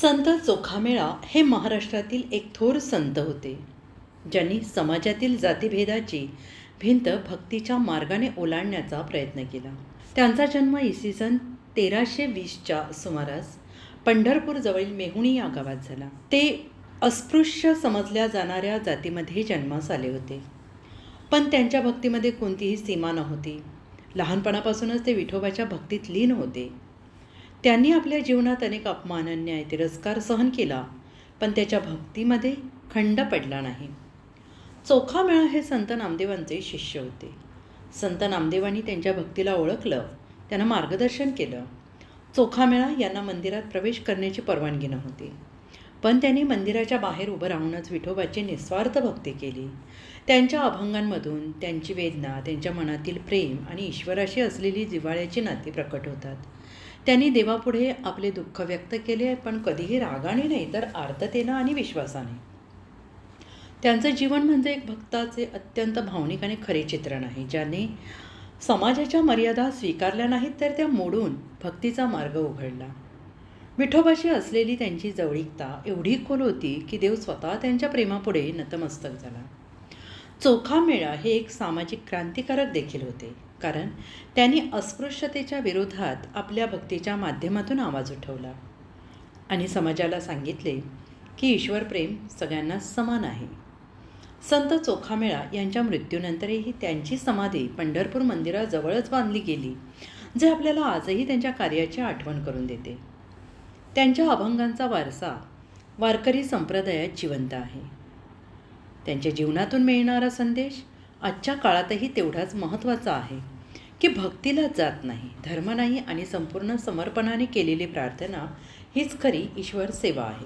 संत चोखामेळा हे महाराष्ट्रातील एक थोर संत होते ज्यांनी समाजातील जातीभेदाची भिंत भक्तीच्या मार्गाने ओलांडण्याचा प्रयत्न केला. त्यांचा जन्म इसवी सन तेराशे वीसच्या सुमारास पंढरपूरजवळील मेहुणी या गावात झाला. ते अस्पृश्य समजल्या जाणाऱ्या जातीमध्ये जन्मास आले होते. पण त्यांच्या भक्तीमध्ये कोणतीही सीमा नव्हती. लहानपणापासूनच ते विठोबाच्या भक्तीत लीन होते. त्यांनी आपल्या जीवनात अनेक अपमान अन्याय तिरस्कार सहन केला पण त्याच्या भक्तीमध्ये खंड पडला नाही. चोखामेळा हे संत नामदेवांचे शिष्य होते. संत नामदेवांनी त्यांच्या भक्तीला ओळखलं त्यांना मार्गदर्शन केलं. चोखामेळा यांना मंदिरात प्रवेश करण्याची परवानगी नव्हती. पण त्यांनी मंदिराच्या बाहेर उभं राहूनच विठोबाची निस्वार्थ भक्ती केली. त्यांच्या अभंगांमधून त्यांची वेदना त्यांच्या मनातील प्रेम आणि ईश्वराशी असलेली जिव्हाळ्याची नाती प्रकट होतात. त्यांनी देवापुढे आपले दुःख व्यक्त केले पण कधीही रागाने नाही तर आर्ततेनं आणि विश्वासाने. त्यांचं जीवन म्हणजे एक भक्ताचे अत्यंत भावनिक आणि खरे चित्रण आहे ज्याने समाजाच्या मर्यादा स्वीकारल्या नाहीत तर त्या मोडून भक्तीचा मार्ग उघडला. विठोबाशी असलेली त्यांची जवळीकता एवढी खोल होती की देव स्वतः त्यांच्या प्रेमापुढे नतमस्तक झाला. चोखा मेळा हे एक सामाजिक क्रांतिकारक देखील होते. कारण त्यांनी अस्पृश्यतेच्या विरोधात आपल्या भक्तीच्या माध्यमातून आवाज उठवला. आणि समाजाला सांगितले की ईश्वरप्रेम सगळ्यांना समान आहे. संत चोखामेळा यांच्या मृत्यूनंतरही त्यांची समाधी पंढरपूर मंदिराजवळच बांधली गेली जे आपल्याला आजही त्यांच्या कार्याची आठवण करून देते. त्यांच्या अभंगांचा वारसा वारकरी संप्रदायात जिवंत आहे. त्यांच्या जीवनातून मिळणारा संदेश आजच्या काळातही तेवढाच महत्त्वाचा आहे. की भक्तीला जात नाही धर्म नाही आणि संपूर्ण समर्पणाने केलेली प्रार्थना हीच खरी ईश्वर सेवा आहे.